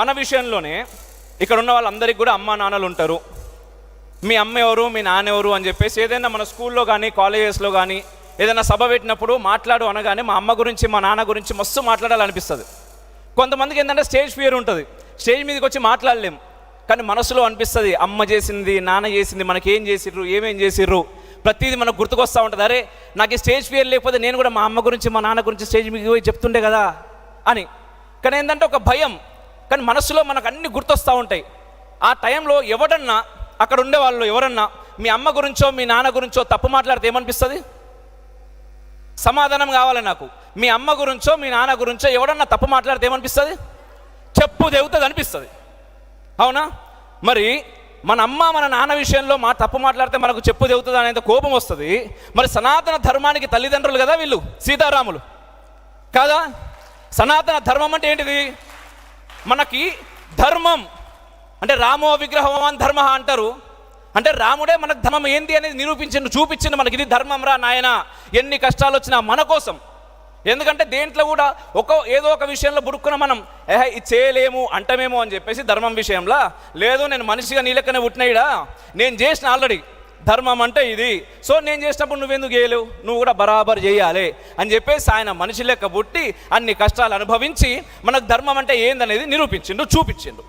మన విషయంలోనే ఇక్కడ ఉన్న వాళ్ళందరికీ కూడా అమ్మా నాన్నలు ఉంటారు. మీ అమ్మ ఎవరు మీ నాన్న ఎవరు అని చెప్పేసి ఏదైనా మన స్కూల్లో కానీ కాలేజెస్లో కానీ ఏదైనా సభ పెట్టినప్పుడు మాట్లాడు అనగానే మా అమ్మ గురించి మా నాన్న గురించి మస్తు మాట్లాడాలనిపిస్తుంది. కొంతమందికి ఏంటంటే స్టేజ్ ఫియర్ ఉంటుంది. స్టేజ్ మీదకి వచ్చి మాట్లాడలేం. కానీ మనసులో అనిపిస్తుంది అమ్మ చేసింది నాన్న చేసింది మనకి ఏం చేసిర్రు ఏమేం చేసిర్రు? ప్రతిదీ మనకు గుర్తుకొస్తూ ఉంటుంది. అరే నాకు ఈ స్టేజ్ ఫియర్ లేకపోతే నేను కూడా మా అమ్మ గురించి మా నాన్న గురించి స్టేజ్ మీద పోయి చెప్తుండే కదా అని. కానీ ఏంటంటే ఒక భయం. కానీ మనసులో మనకు అన్ని గుర్తొస్తూ ఉంటాయి. ఆ టైంలో ఎవడన్నా అక్కడ ఉండే వాళ్ళు ఎవరన్నా మీ అమ్మ గురించో మీ నాన్న గురించో తప్పు మాట్లాడితే ఏమనిపిస్తుంది? సమాధానం కావాలి నాకు. మీ అమ్మ గురించో మీ నాన్న గురించో ఎవడన్నా తప్పు మాట్లాడితే ఏమనిపిస్తుంది? చెప్పు దేవుతుంది అనిపిస్తుంది. అవునా? మరి మన అమ్మ మన నాన్న విషయంలో మా తప్పు మాట్లాడితే మనకు చెప్పు దేవుతుంది అనేంత కోపం వస్తుంది. మరి సనాతన ధర్మానికి తల్లిదండ్రులు కదా వీళ్ళు? సీతారాములు. కాదా? సనాతన ధర్మం అంటే ఏంటిది? మనకి ధర్మం అంటే రామో విగ్రహవాన్ ధర్మ అంటారు. అంటే రాముడే మనకు ధర్మం ఏంది అనేది నిరూపించిండు చూపించిండు మనకి ఇది ధర్మం రా నాయన ఎన్ని కష్టాలు వచ్చినా మన కోసం. ఎందుకంటే దేంట్లో కూడా ఒక ఏదో ఒక విషయంలో బుడుక్కున మనం ఏహ ఇది చేయలేము అంటమేమో అని చెప్పేసి ధర్మం విషయంలో లేదు నేను మనిషిగా నీళ్ళకనే లెక్కనే పుట్టినాయిడా నేను చేసిన ఆల్రెడీ ధర్మం అంటే ఇది. సో నేను చేసినప్పుడు నువ్వెందుకు చేయలేవు? నువ్వు కూడా బరాబర్ చేయాలి అని చెప్పేసి ఆయన మనిషి లెక్క పుట్టి అన్ని కష్టాలు అనుభవించి మనకు ధర్మం అంటే ఏందనేది నిరూపించిండు చూపించిండు.